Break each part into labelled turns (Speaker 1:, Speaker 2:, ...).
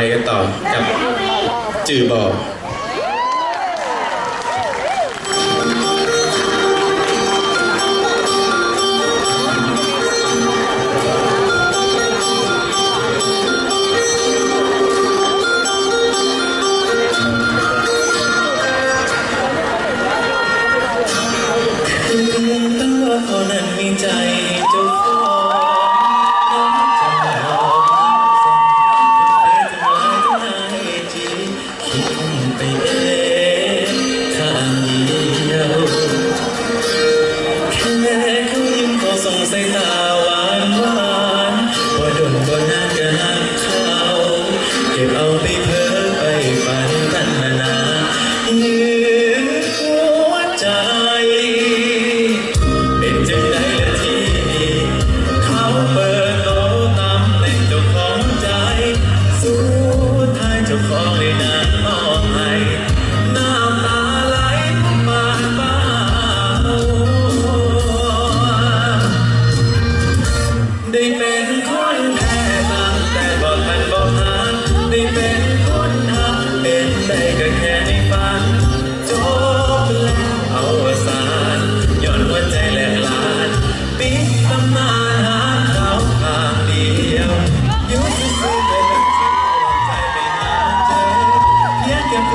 Speaker 1: ไปกันต่อกับจือบอก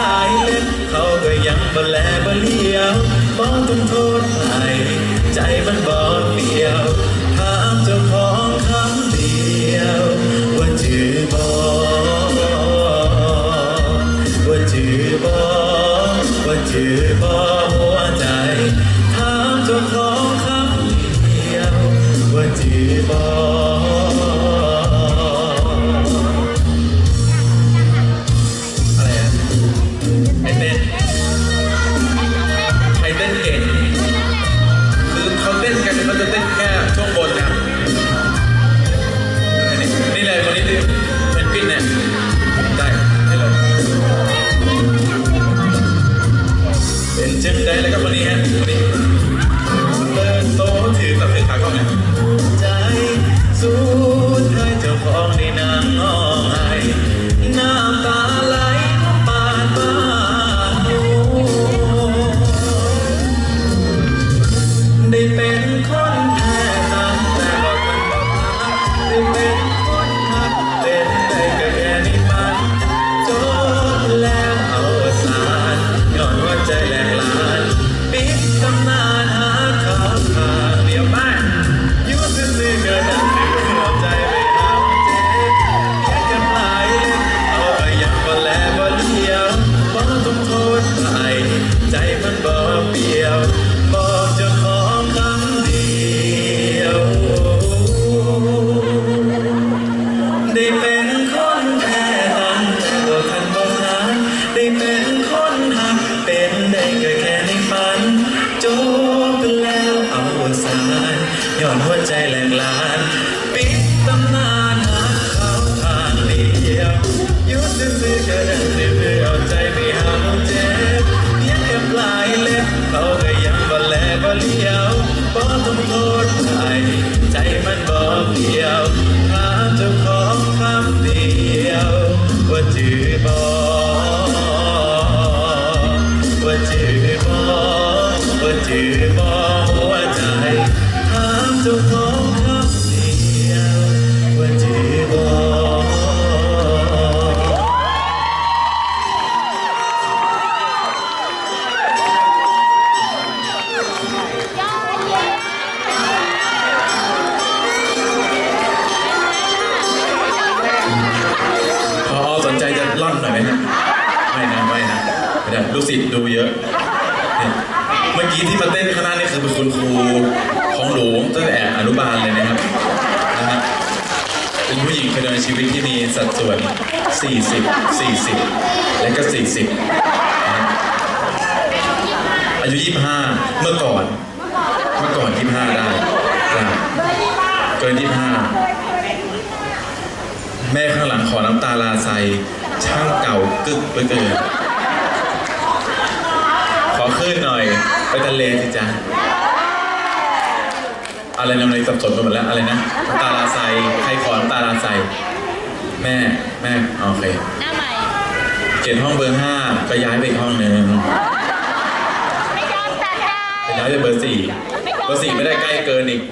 Speaker 1: ลายเล่นเขาก็ยังบแลบเลี้ยวมองจน
Speaker 2: โท
Speaker 1: ษไทใจมันบอดเดียวถามเจ้าของคำเดียวว่าชื่บอว่าชื่บอว่าชื่บอ
Speaker 2: Tumble now. ไม่นะไม่นะไม่ได้ลูกศิษย์ดูเยอะ เมื่อกี้ที่มาเต้นข้างหน้านี่คือเป็นคุณครูของหลวงตั้งแต่อนุบาลเลยนะครับนะฮะเป็นผู้หญิงคนในชีวิตที่มีสัดส่วน 40 40 และก็ 40 อายุ 25 เมื่อก่อน เมื่อก่อน 25 ได้ครับเกิน 25 แม่ข้างหลังขอน้ำตาลาใส ช่างเก่ากึกไปเกินขอขึ้นหน่อย ไปทะเลสิจ๊ะอะไรนำอะไรสับสนกันหมดแล้วอะไรนะตาลาไซใครขอตาลาไซแม่แม่โอเค
Speaker 3: หน้าใหม่
Speaker 2: เขียนห้องเบอร์ห้าไปย้ายไปอีกห้องหนึ่ง
Speaker 3: ไม่ยอมแต่ใได้
Speaker 2: ไปย้ายไปเบอร์สี่เบอร์สี่ไม่ได้ใกล้เกินอีก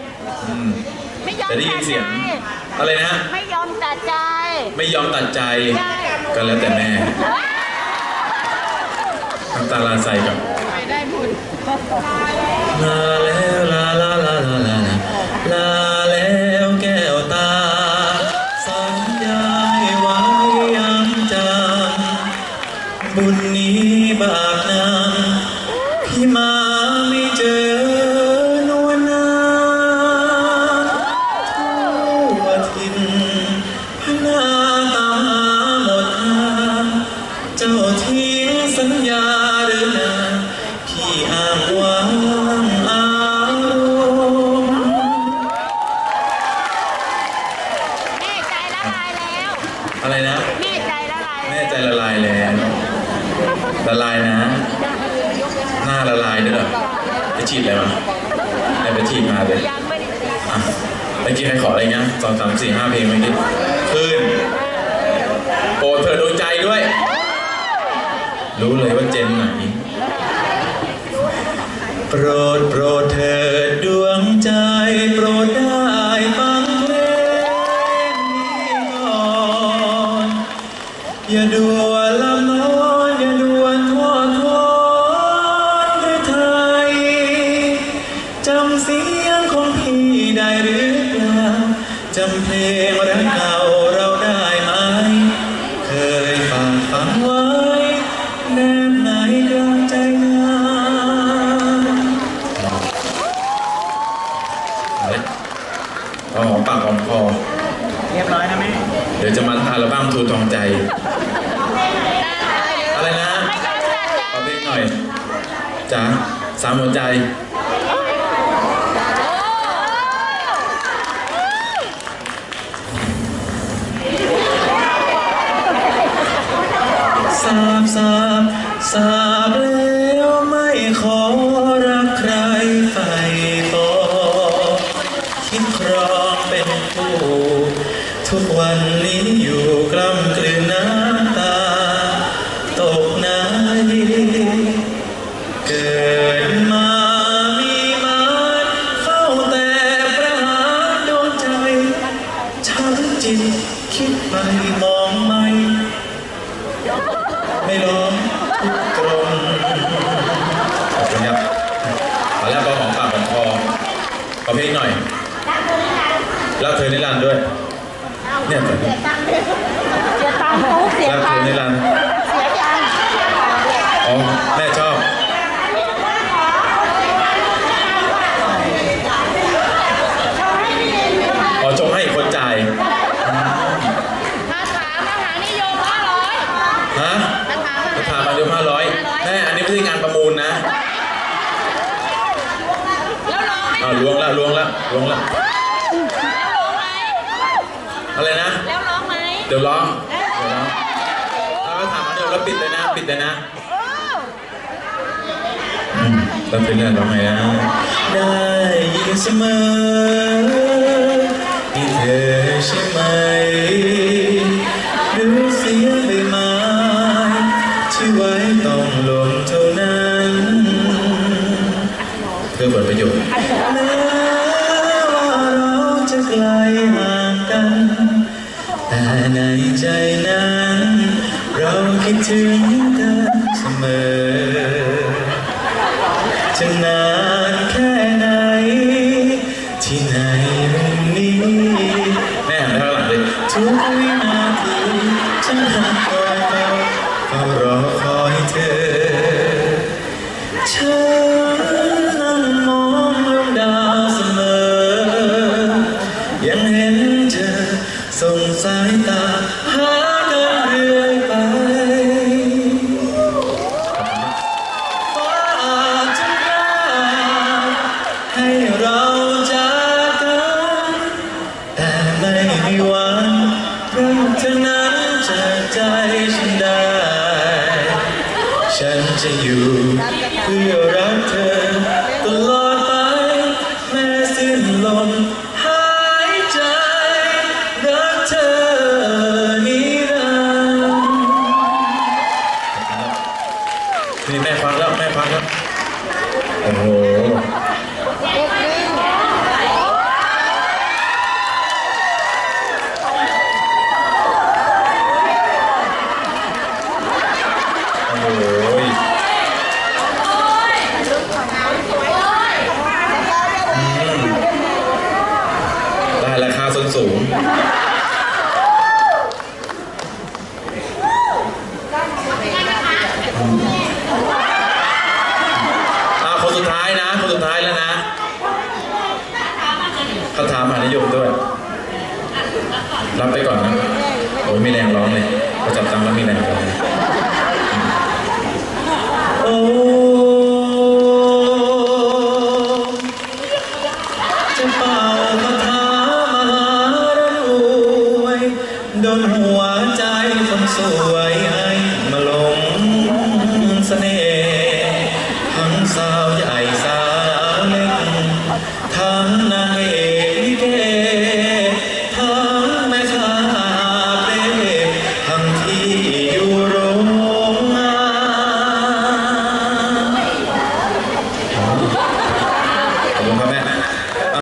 Speaker 3: ไม่ม
Speaker 2: แต่ได้ยินเสียง อะไรนะ
Speaker 3: ไม่ยอมตัดใจ
Speaker 2: ไม่ยอมตัดใจ ก็แล้วแต่แม่น้ำตาลาใสกับ
Speaker 1: ลาแล้ หน้าละ
Speaker 3: ลาย
Speaker 2: ด้วยเหรอไปฉีดอะไรมาไหนไปฉีดมาเลย
Speaker 3: ยังไม่ได้
Speaker 2: อะเมื่อกี้ใครขออะไรเงี้ยสองสามสี่ห้าเพลงเมื่อกี้ขึ้นโปรดเธอดวงใจด้วย รู้เลยว่าเจนไหน
Speaker 1: โปรดโปรดเธอ ดี๋ยวจะ
Speaker 4: มา
Speaker 2: อัลบั้มทูทองใจ อะไรนะ
Speaker 3: ไม่ยอมตัดใจ
Speaker 2: ขอเพลงหน่อยจ้าสามหัวใจ
Speaker 1: เพ
Speaker 2: ลงหน่อยแล้วเธอนิรันดร์ด้วย เนี่ยแต่
Speaker 3: เสียตังค์เสียตังค์เขาเสีย
Speaker 2: แล้วเธ
Speaker 3: ตั
Speaker 2: อง
Speaker 3: ค์
Speaker 2: นิรันดร์
Speaker 3: เสียตังค์
Speaker 2: อ๋อ ไห
Speaker 3: ม
Speaker 2: อ้าวล้วงละล้วงละล้วงละ
Speaker 3: แล้วร้องไหม
Speaker 2: อะไรนะ
Speaker 3: แล้วร้องไหม
Speaker 2: เดี๋ยวร้องเดี๋ยวร้องเอาแล้วถามมาเดี๋ยวแล้วปิดเลยนะ ปิดเลยนะ
Speaker 3: โอ้
Speaker 2: อืมแล้วเป็นเรื่องร้องไงนะ
Speaker 1: ได้ยินเสมอที่เธอใช่ไหม จะไกลห่างกัน แต่ในใจนั้น เราคิดถึงกันเสมอจะนาน ฉัน รับไปก่อนนะ
Speaker 2: โอ้ยไม่แรงร้องเลยประจับจังแล้วไม่แรงร้อง